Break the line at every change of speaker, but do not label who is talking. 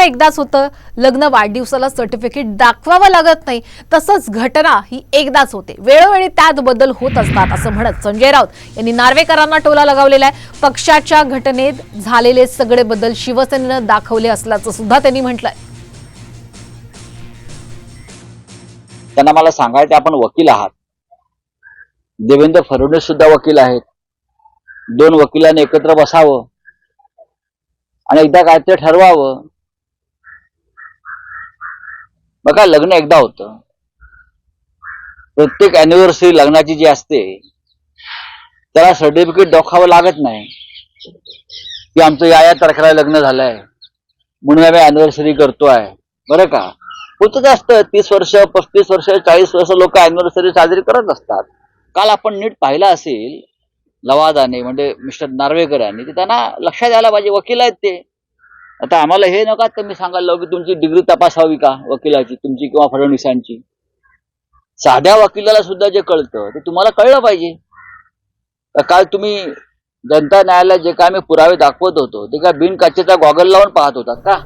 एकदाच होतं. लग्न वाढदिवसाला सर्टिफिकेट दाखवावं लागत नाही. तसंच घटना ही एकदाच होते. वेळोवेळी त्यात बदल होत असतात असं म्हणत संजय राऊत यांनी नार्वेकरांना टोला लगावलेला आहे. पक्षाच्या घटनेत झालेले सगळे बदल शिवसेनेनं दाखवले असल्याचं सुद्धा त्यांनी म्हटलंय.
त्यांना मला सांगायचं आपण वकील आहात. देवेंद्र फडणवीस सुद्धा वकील आहेत. दोन वकिलांनी एकत्र बसावं. आणि एकदा काय ठरवावं. बघा लग्न एकदा होतं. प्रत्येक अॅनिव्हर्सरी लग्नाची जी असते त्याला सर्टिफिकेट दाखवावं लागत नाही. की आमचं या या तारखेला लग्न झालंय. म्हणून आम्ही अॅनिव्हर्सरी करतोय. बरं का? होतच असतं. तीस वर्ष पस्तीस वर्ष चाळीस वर्ष लोक अॅनिव्हर्सरी साजरी करत असतात. काल आपण नीट पाहिला असेल लवादाने म्हणजे मिस्टर नार्वेकर यांनी त्यांना लक्षात यायला पाहिजे वकील आहेत ते. आता आम्हाला हे नका तुम्ही सांगायला लावू की तुमची डिग्री तपासावी का वकिलाची तुमची किंवा फडणवीसांची? साध्या वकिलाला सुद्धा जे कळतं ते तुम्हाला कळलं पाहिजे. काल तुम्ही जनता न्यायालयात जे काय आम्ही पुरावे दाखवत होतो ते काय बिनकाचेचा गॉगल लावून पाहत होता का?